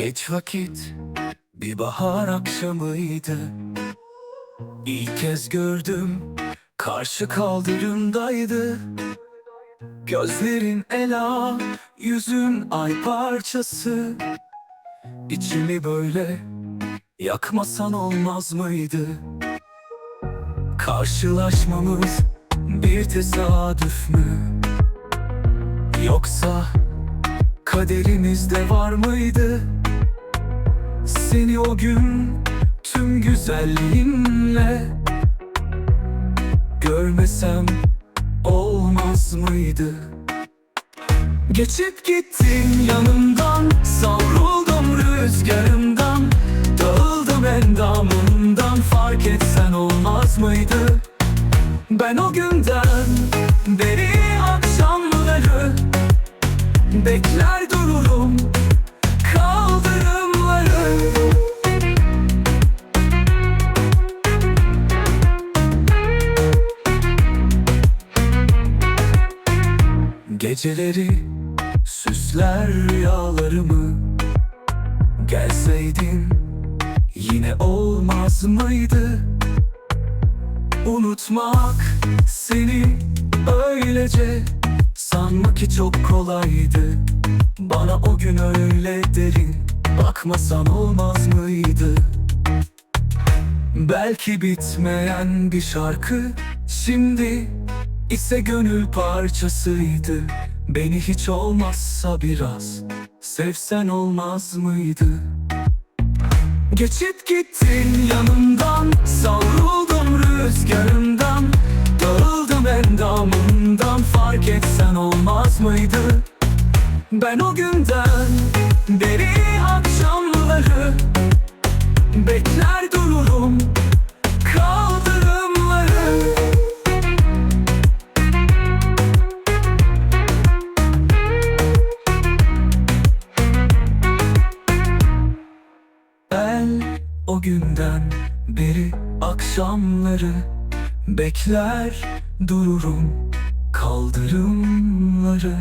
Geç vakit bir bahar akşamıydı İlk kez gördüm karşı kaldırımdaydı Gözlerin ela, yüzün ay parçası İçimi böyle yakmasan olmaz mıydı? Karşılaşmamız bir tesadüf mü? Yoksa kaderimizde var mıydı? Seni o gün tüm güzelliğinle Görmesem olmaz mıydı? Geçip gittin yanımdan Savruldum rüzgarından Dağıldım endamından Fark etsen olmaz mıydı? Ben o günden beri akşamları Bekler dururum Geceleri süsler rüyalarımı Gelseydin yine olmaz mıydı? Unutmak seni öylece Sanmak ki çok kolaydı Bana o gün öyle derin Bakmasan olmaz mıydı? Belki bitmeyen bir şarkı Şimdi ise gönül parçasıydı Beni hiç olmazsa biraz Sevsen olmaz mıydı? Geçip gittin yanımdan Savruldum rüzgarından Dağıldım endamından Fark etsen olmaz mıydı? Ben o günden beri akşamları Bekler dururum o günden beri akşamları Bekler dururum kaldırımları.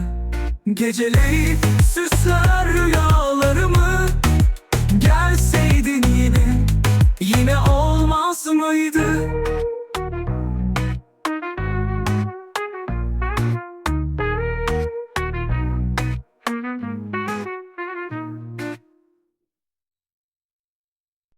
Geceleri süsler rüyalarımı